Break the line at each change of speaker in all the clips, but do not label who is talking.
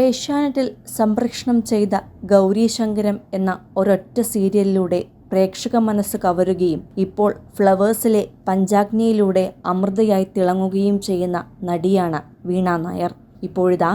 ഏഷ്യാനെറ്റിൽ സംപ്രേഷണം ചെയ്ത ഗൗരീശങ്കരം എന്ന ഒരൊറ്റ സീരിയലിലൂടെ പ്രേക്ഷക മനസ്സ് കവരുകയും ഇപ്പോൾ ഫ്ലവേഴ്സിലെ പഞ്ചാഗ്നിയിലൂടെ അമൃതയായി തിളങ്ങുകയും ചെയ്യുന്ന നടിയാണ് വീണ നായർ. ഇപ്പോഴിതാ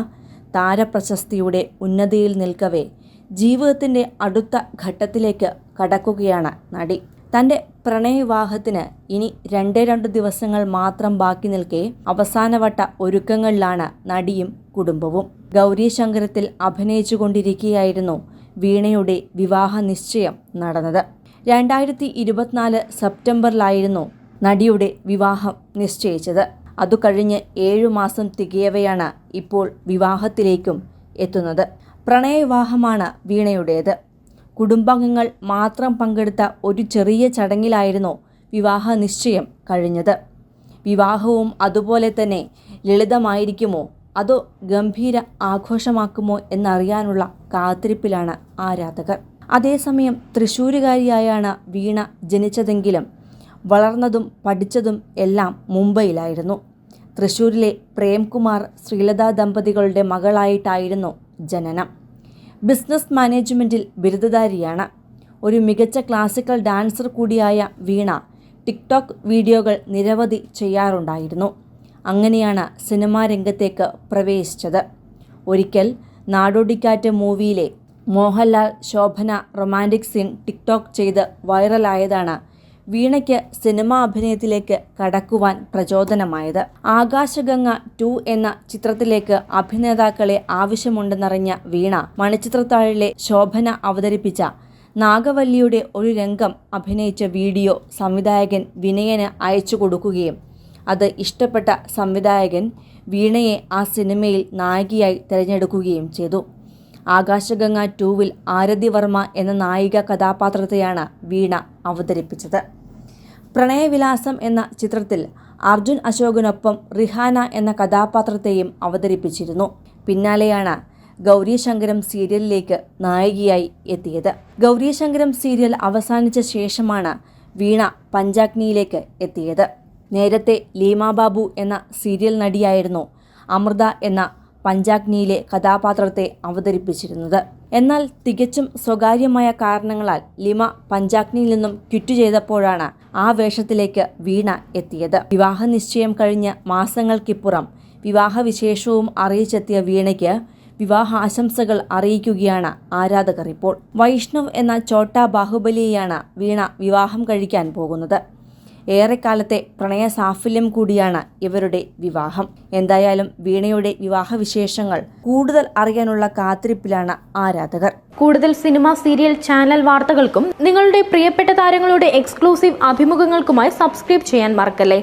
താരപ്രശസ്തിയുടെ ഉന്നതിയിൽ നിൽക്കവേ ജീവിതത്തിന്റെ അടുത്ത ഘട്ടത്തിലേക്ക് കടക്കുകയാണ് നടി. തന്റെ പ്രണയവിവാഹത്തിന് ഇനി രണ്ടേ രണ്ട് ദിവസങ്ങൾ മാത്രം ബാക്കി നിൽക്കെ അവസാനവട്ട ഒരുക്കങ്ങളിലാണ് നടിയും കുടുംബവും. ഗൗരി ഗൗരീശങ്കരത്തിൽ അഭിനയിച്ചുകൊണ്ടിരിക്കുകയായിരുന്നു വീണയുടെ വിവാഹ നിശ്ചയം നടന്നത്. രണ്ടായിരത്തി ഇരുപത്തിനാല് സെപ്റ്റംബറിലായിരുന്നു നടിയുടെ വിവാഹം നിശ്ചയിച്ചത്. അതു കഴിഞ്ഞ് ഏഴു മാസം തികയവെയാണ് ഇപ്പോൾ വിവാഹത്തിലേക്കും എത്തുന്നത്. പ്രണയവിവാഹമാണ് വീണയുടേത്. കുടുംബാംഗങ്ങൾ മാത്രം പങ്കെടുത്ത ഒരു ചെറിയ ചടങ്ങിലായിരുന്നു വിവാഹ നിശ്ചയം കഴിഞ്ഞത്. വിവാഹവും അതുപോലെ തന്നെ ലളിതമായിരിക്കുമോ? അതോ ഗംഭീര ആഘോഷമാക്കുമോ എന്നറിയാനുള്ള കാത്തിരിപ്പിലാണ് ആരാധകർ. അതേസമയം തൃശ്ശൂരുകാരിയായാണ് വീണ ജനിച്ചതെങ്കിലും വളർന്നതും പഠിച്ചതും എല്ലാം മുംബൈയിലായിരുന്നു. തൃശ്ശൂരിലെ പ്രേംകുമാർ ശ്രീലത ദമ്പതികളുടെ മകളായിട്ടായിരുന്നു ജനനം. ബിസിനസ് മാനേജ്മെന്റിൽ ബിരുദധാരിയാണ്. ഒരു മികച്ച ക്ലാസിക്കൽ ഡാൻസർ കൂടിയായ വീണ ടിക്ടോക്ക് വീഡിയോകൾ നിരവധി ചെയ്യാറുണ്ടായിരുന്നു. അങ്ങനെയാണ് സിനിമാ രംഗത്തേക്ക് പ്രവേശിച്ചത്. ഒരിക്കൽ നാടോടിക്കാറ്റ് മൂവിയിലെ Mohanlal Shobana romantic scene TikTok ചെയ്ത് വൈറലായതാണ് വീണയ്ക്ക് സിനിമാ അഭിനയത്തിലേക്ക് കടക്കുവാൻ പ്രചോദനമായത്. ആകാശഗംഗ ടു എന്ന ചിത്രത്തിലേക്ക് അഭിനേതാക്കളെ ആവശ്യമുണ്ടെന്നറിഞ്ഞ വീണ മണിച്ചിത്രത്താഴിലെ ശോഭന അവതരിപ്പിച്ച നാഗവല്ലിയുടെ ഒരു രംഗം അഭിനയിച്ച വീഡിയോ സംവിധായകൻ വിനയന് അയച്ചു കൊടുക്കുകയും അത് ഇഷ്ടപ്പെട്ട സംവിധായകൻ വീണയെ ആ സിനിമയിൽ നായികയായി തിരഞ്ഞെടുക്കുകയും ചെയ്തു. ആകാശഗംഗ ടൂവിൽ ആരതി വർമ്മ എന്ന നായിക കഥാപാത്രത്തെയാണ് വീണ അവതരിപ്പിച്ചത്. പ്രണയവിലാസം എന്ന ചിത്രത്തിൽ അർജുൻ അശോകനൊപ്പം റിഹാന എന്ന കഥാപാത്രത്തെയും അവതരിപ്പിച്ചിരുന്നു. പിന്നാലെയാണ് ഗൗരീശങ്കരം സീരിയലിലേക്ക് നായികയായി എത്തിയത്. ഗൗരീശങ്കരം സീരിയൽ അവസാനിച്ച ശേഷമാണ് വീണ പഞ്ചാഗ്നിയിലേക്ക് എത്തിയത്. നേരത്തെ ലീമാബാബു എന്ന സീരിയൽ നടിയായിരുന്നു അമൃത എന്ന പഞ്ചാഗ്നിയിലെ കഥാപാത്രത്തെ അവതരിപ്പിച്ചിരുന്നത്. എന്നാൽ തികച്ചും സ്വകാര്യമായ കാരണങ്ങളാൽ ലിമ പഞ്ചാഗ്നിയിൽ നിന്നും ക്വിറ്റ് ചെയ്തപ്പോഴാണ് ആ വേഷത്തിലേക്ക് വീണ എത്തിയത്. വിവാഹ നിശ്ചയം കഴിഞ്ഞ മാസങ്ങൾക്കിപ്പുറം വിവാഹ വിശേഷവും അറിയിച്ചെത്തിയ വീണയ്ക്ക് വിവാഹ ആശംസകൾ അറിയിക്കുകയാണ് ആരാധകർ ഇപ്പോൾ. വൈഷ്ണവ് എന്ന ചോട്ടാ ബാഹുബലിയെയാണ് വീണ വിവാഹം കഴിക്കാൻ പോകുന്നത്. ഏറെക്കാലത്തെ പ്രണയ സാഫല്യം കൂടിയാണ് ഇവരുടെ വിവാഹം. എന്തായാലും വീണയുടെ വിവാഹ വിശേഷങ്ങൾ കൂടുതൽ അറിയാനുള്ള കാത്തിരിപ്പിലാണ് ആരാധകർ.
കൂടുതൽ സിനിമ സീരിയൽ ചാനൽ വാർത്തകൾക്കും നിങ്ങളുടെ പ്രിയപ്പെട്ട താരങ്ങളുടെ എക്സ്ക്ലൂസീവ് അഭിമുഖങ്ങൾക്കുമായി സബ്സ്ക്രൈബ് ചെയ്യാൻ മറക്കല്ലേ?